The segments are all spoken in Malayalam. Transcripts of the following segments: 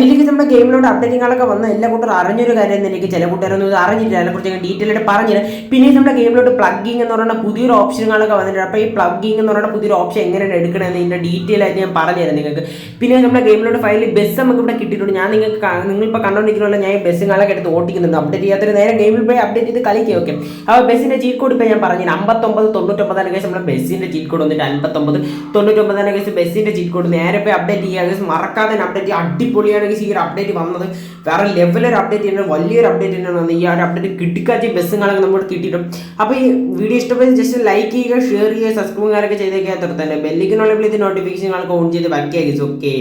എനിക്ക് നമ്മുടെ ഗെയിമിലോട്ട് അപ്ഡേറ്റിങ്ങുകളൊക്കെ വന്ന. എല്ലാ കൂട്ടരും അറിഞ്ഞൊരു കാര്യം എന്ന് എനിക്ക്. ചില കൂട്ടുകാരൊന്നും ഇത് അറിഞ്ഞില്ല. അതിനെക്കുറിച്ച് ഞാൻ ഡീറ്റെയിൽ ആയിട്ട് പറഞ്ഞില്ല. പിന്നെ നമ്മുടെ ഗെയിമിലോട്ട് പ്ലഗിങ് എന്ന് പറയുന്ന പുതിയൊരു ഓപ്ഷനുകളൊക്കെ വന്നിട്ടുണ്ട്. അപ്പോൾ ഈ പ്ലഗിങ് എന്ന് പറയുന്ന പുതിയൊരു ഓപ്ഷൻ എങ്ങനെയാണ് എടുക്കണമെന്ന് ഇതിന്റെ ഡീറ്റെയിൽ ആയിട്ട് ഞാൻ പറഞ്ഞുതരാം നിങ്ങൾക്ക്. പിന്നെ നമ്മുടെ ഗെയിമിലോട്ട് ഫയലിൽ ബസ് നമുക്ക് ഇവിടെ കിട്ടിയിട്ടുണ്ട്. ഞാൻ നിങ്ങൾക്ക് നിങ്ങൾ നിങ്ങളിപ്പോൾ കണ്ടുകൊണ്ടിരിക്കുന്നില്ല ഞാൻ ഈ ബസ്സുകളൊക്കെ എടുത്ത് ഓട്ടിക്കുന്നുണ്ട് അപ്ഡേറ്റ് ചെയ്യാത്തൊരു നേരെ ഗെയിമിൽ പോയി അപ്ഡേറ്റ് ചെയ്ത് കളിക്കുക ഓക്കെ അപ്പോൾ ബസ്സിന്റെ ചീറ്റ് കോഡ് ഇപ്പോൾ ഞാൻ പറഞ്ഞു അമ്പത്തൊമ്പത് തൊണ്ണൂറ്റൊമ്പതാണ് കേസ് നമ്മുടെ ബസ്സിന്റെ ചീറ്റ് കോഡ് വന്നിട്ട് അൻപത്തൊമ്പത് തൊണ്ണൂറ്റൊമ്പതാണ് കേസ് ബസ്സിന്റെ ചീറ്റ് കോഡ് നേരെ പോയി അപ്ഡേറ്റ് ചെയ്യുക മറക്കാതെ അപ്ഡേറ്റ് ചെയ്യുക അടിപൊളിയാണ് കേസ് ഈ ഒരു അപ്ഡേറ്റ് വന്നത്. വേറെ ലെവലൊരു അപ്ഡേറ്റ് തന്നെയാണ് വലിയൊരു അപ്ഡേറ്റ് തന്നെയാണ് വന്നത്. ഈ ഒരു അപ്ഡേറ്റ് കിട്ടിക്കാച്ച ബസ്സുകളൊക്കെ നമ്മൾ കിട്ടിയിട്ടും. അപ്പോൾ ഈ വീഡിയോ ഇഷ്ടപ്പെട്ട് ജസ്റ്റ് ലൈക്ക് ചെയ്യുക ഷെയർ ചെയ്യുക സബ്സ്ക്രൈബ് കാര്യമൊക്കെ ചെയ്തേക്കാൻ തന്നെ ബെല്ലിക്കിനുള്ള വിളിച്ച് നോട്ടിഫിക്കേഷനുകളൊക്കെ ഓൺ ചെയ്ത് വയ്ക്കുക ഓക്കെ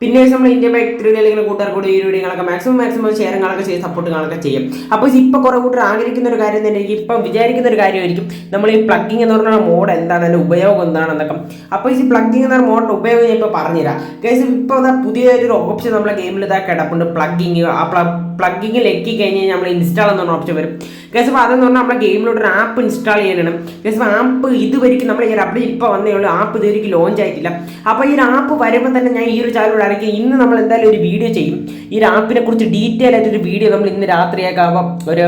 പിന്നെ നമ്മൾ ഇന്ത്യ ബൈക്ക് ത്രീ അല്ലെങ്കിൽ കൂട്ടുകാർ കൂടി ഈ വീഡിയോകളൊക്കെ മാക്സിമം മാക്സിമം ഷെയറുകളൊക്കെ ചെയ്ത് സപ്പോർട്ടുകളൊക്കെ ചെയ്യും. അപ്പോൾ ഇപ്പോൾ കുറേ കൂട്ടർ ആഗ്രഹിക്കുന്ന ഒരു കാര്യം തന്നെ ഇപ്പം വിചാരിക്കുന്ന ഒരു കാര്യമായിരിക്കും നമ്മൾ ഈ പ്ലഗിങ് എന്ന് പറഞ്ഞ മോഡ് എന്താണ്? അതിന്റെ ഉപയോഗം എന്താണെന്നൊക്കെ അപ്പോൾ ഈ പ്ലഗിങ് എന്ന പറഞ്ഞ മോഡിന്റെ ഉപയോഗം ഞാൻ ഇപ്പോൾ പറഞ്ഞുതരാം. കേസ് ഇപ്പോൾ പുതിയൊരു ഓപ്ഷൻ നമ്മളെ ഗെയിമിൽ ഇതാ കിടപ്പുണ്ട്. പ്ലഗിങ് ആ പ്ലഗിങ് ലെക്കി കഴിഞ്ഞ് കഴിഞ്ഞാൽ നമ്മൾ ഇൻസ്റ്റാൾ എന്ന് പറഞ്ഞ ഓപ്ഷൻ വരും. കേസ് അപ്പോൾ അതെന്ന് പറഞ്ഞാൽ നമ്മുടെ ഗെയിമിലോട്ട് ഒരു ആപ്പ് ഇൻസ്റ്റാൾ ചെയ്യാനാണ് കേസ് ആപ്പ് ഇതുവരെയ്ക്ക് നമ്മൾ ഈ ഒരു അപ്ഡേറ്റ് ഇപ്പോൾ വന്നേ ഉള്ളൂ. ആപ്പ് ഇതുവരെയ്ക്ക് ലോഞ്ച് ആയിട്ടില്ല. അപ്പോൾ ഈ ഒരു ആപ്പ് വരുമ്പോൾ തന്നെ ഞാൻ ഈ ഒരു ചാനലോട് ഇറക്കി ഇന്ന് നമ്മൾ എന്തായാലും ഒരു വീഡിയോ ചെയ്യും. ഈ ഒരു ആപ്പിനെ കുറിച്ച് ഡീറ്റെയിൽ ആയിട്ടൊരു വീഡിയോ നമ്മൾ ഇന്ന് രാത്രിയൊക്കെ ആവാം. ഒരു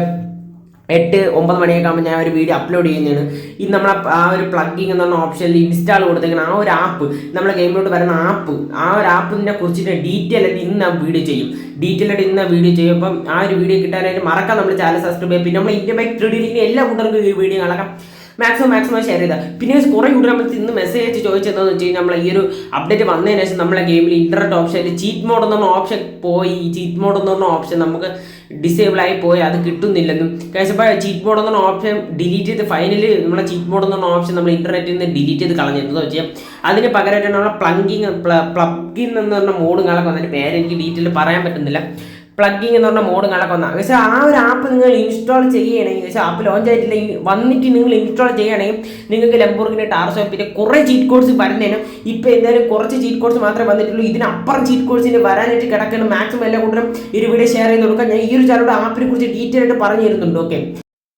എട്ട് ഒമ്പത് മണിയൊക്കെ ആകുമ്പോൾ ഞാൻ ഒരു വീഡിയോ അപ്ലോഡ് ചെയ്യുന്നതാണ്. ഇത് നമ്മൾ ആ ഒരു പ്ലഗിങ് എന്ന് പറഞ്ഞ ഓപ്ഷനിൽ ഇൻസ്റ്റാൾ കൊടുത്തേക്കുന്ന ആ ഒരു ആപ്പ് നമ്മുടെ ഗെയിമിലോട്ട് വരുന്ന ആപ്പ് ആ ഒരു ആപ്പിനെ കുറിച്ചിട്ട് ഡീറ്റെയിൽ ആയിട്ട് ഇന്ന് വീഡിയോ ചെയ്യും. ഡീറ്റെയിൽ ആയിട്ട് ഇന്ന് വീഡിയോ ചെയ്യും. അപ്പം ആ ഒരു വീഡിയോ കിട്ടാനായിട്ട് മറക്കാം നമ്മൾ ചാനൽ സബ്സ്ക്രൈബ് ചെയ്യാം. പിന്നെ നമ്മൾ ഇന്ത്യ ബൈക്ക് ത്രീ എല്ലാ കൂട്ടർക്കും ഈ വീഡിയോ കാണാം. മാക്സിമം മാക്സിമം ഷെയർ ചെയ്താൽ പിന്നെ കുറേ കൂടെ നമ്മൾ ഇന്ന് മെസ്സേജ് അയച്ച് ചോദിച്ചതെന്ന് വെച്ച് കഴിഞ്ഞാൽ നമ്മൾ ഈ ഒരു അപ്ഡേറ്റ് വന്നതിന് ശേഷം നമ്മളെ ഗെയിമിൽ ഇന്റർനെറ്റ് ഓപ്ഷനിൽ ചീറ്റ് മോഡ് എന്ന് പറഞ്ഞ ഓപ്ഷൻ പോയി. ചീറ്റ് മോഡ് എന്ന് പറഞ്ഞ ഓപ്ഷൻ നമുക്ക് ഡിസേബിൾ ആയി പോയി. അത് കിട്ടുന്നില്ലെന്നും. കഴിച്ചപ്പോൾ ചീറ്റ് മോഡ് എന്ന് പറഞ്ഞ ഓപ്ഷൻ ഡിലീറ്റ് ചെയ്ത് ഫൈനലി നമ്മളെ ചീറ്റ് മോഡ് എന്ന് പറഞ്ഞ ഓപ്ഷൻ നമ്മൾ ഇന്റർനെറ്റിൽ നിന്ന് ഡിലീറ്റ് ചെയ്ത് കളഞ്ഞിരുന്നത് വെച്ചാൽ അതിന് പകരമായിട്ടാണ് നമ്മളെ പ്ലങ്കിങ് പ്ലഗിൻ എന്ന് പറഞ്ഞ മോഡ് കാലൊക്കെ വന്നതിന്റെ പേര് എനിക്ക് ഡീറ്റെയിൽ പറയാൻ പറ്റുന്നില്ല. പ്ലഗിങ് എന്ന് പറഞ്ഞ മോഡ് വന്നാൽ പക്ഷേ ആ ഒരു ആപ്പ് നിങ്ങൾ ഇൻസ്റ്റാൾ ചെയ്യുകയാണെങ്കിൽ പക്ഷേ ആപ്പ് ലോഞ്ച് ആയിട്ടില്ലെങ്കിൽ വന്നിട്ട് നിങ്ങൾ ഇൻസ്റ്റാൾ ചെയ്യുകയാണെങ്കിൽ നിങ്ങൾക്ക് ലംബോർഗിന് ടാർസോ പിന്നെ കുറേ ചീറ്റ് കോഡ്സ് വരുന്നതിനും ഇപ്പോൾ എന്തായാലും കുറച്ച് ചീറ്റ് കോഡ്സ് മാത്രമേ വന്നിട്ടുള്ളൂ. ഇതിനപ്പുറം ചീറ്റ് കോഡ്സിന് വരാനായിട്ട് കിടക്കണം മാക്സിമം എല്ലാ കൂട്ടരും ഈ വീഡിയോ ഷെയർ ചെയ്ത് കൊടുക്കാം. ഞാൻ ഈ ഒരു ചാനലോട് ആപ്പിനെ കുറിച്ച് ഡീറ്റെയിൽ ആയിട്ട് പറഞ്ഞു തരുന്നുണ്ട് ഓക്കെ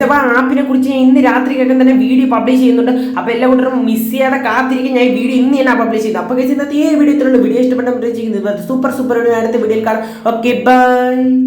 അപ്പോൾ ആപ്പിനെ കുറിച്ച് ഞാൻ ഇന്ന് രാത്രിക്കൊക്കെ തന്നെ വീഡിയോ പബ്ലിഷ് ചെയ്യുന്നുണ്ട്. അപ്പോൾ എല്ലാ കൂട്ടരും മിസ് ചെയ്യാതെ കാത്തിരിക്കും. ഞാൻ വീഡിയോ ഇന്ന് തന്നെ പബ്ലിഷ് ചെയ്തു. അപ്പോൾ ഇന്നത്തെ ഈ വീഡിയോ ഇത്രയുള്ളൂ വീഡിയോ ഇഷ്ടപ്പെട്ട സൂപ്പർ സൂപ്പർ അടുത്ത വീഡിയോയിൽ കാണാം. Okay bye